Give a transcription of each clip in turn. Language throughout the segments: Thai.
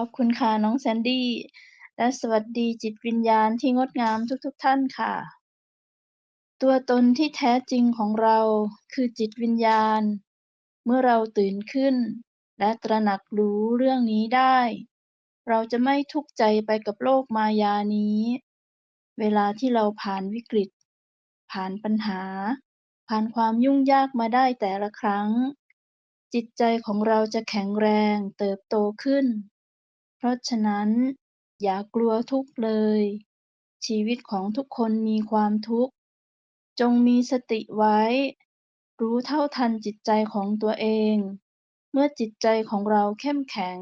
ขอบคุณค่ะน้องแซนดี้ และสวัสดีจิตวิญญาณที่งดงามทุกๆท่านค่ะ ตัวตนที่แท้จริงของเราคือจิตวิญญาณ เมื่อเราตื่นขึ้น และตระหนักรู้เรื่องนี้ได้ เราจะไม่ทุกข์ใจไปกับโลกมายานี้ เวลาที่เราผ่านวิกฤต ผ่านปัญหา ผ่านความยุ่งยากมาได้แต่ละครั้ง จิตใจของเราจะแข็งแรงเติบโตขึ้น เพราะฉะนั้นอย่ากลัวทุกข์เลย ชีวิตของทุกคนมีความทุกข์ จงมีสติไว้ รู้เท่าทันจิตใจของตัวเอง เมื่อจิตใจของเราเข้มแข็ง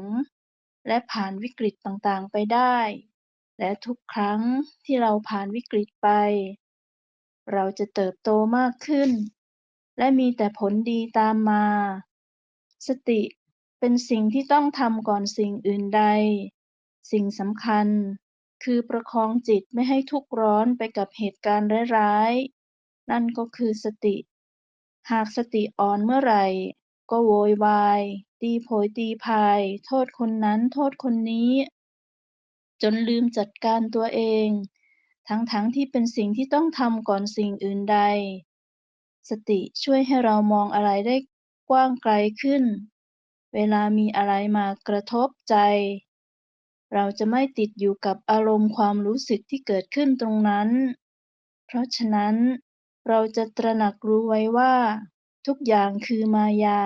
และผ่านวิกฤตต่างๆไปได้ และทุกครั้งที่เราผ่านวิกฤตไป เราจะเติบโตมากขึ้น และมีแต่ผลดีตามมา สติ เป็นสิ่งที่ต้องทำก่อนสิ่งอื่นใด สิ่งสำคัญ คือประคองจิตไม่ให้ทุกข์ร้อนไปกับเหตุการณ์ร้ายๆ นั่นก็คือสติ หากสติอ่อนเมื่อไหร่ ก็โวยวาย ตีโผยตีพาย โทษคนนั้นโทษคนนี้ จนลืมจัดการตัวเอง ทั้งๆทที่เป็นสิ่งที่ต้องทำก่อนสิ่งอื่นใด สติช่วยให้เรามองอะไรได้กว้างไกลขึ้น เวลามีอะไรมากระทบใจ เราจะไม่ติดอยู่กับอารมณ์ความรู้สึกที่เกิดขึ้นตรงนั้น เพราะฉะนั้น เราจะตระหนักรู้ไว้ว่า ทุกอย่างคือมายา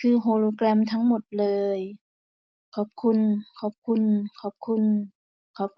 คือโฮโลแกรมทั้งหมดเลย ขอบคุณ ขอบคุณ ขอบคุณ ขอบคุณ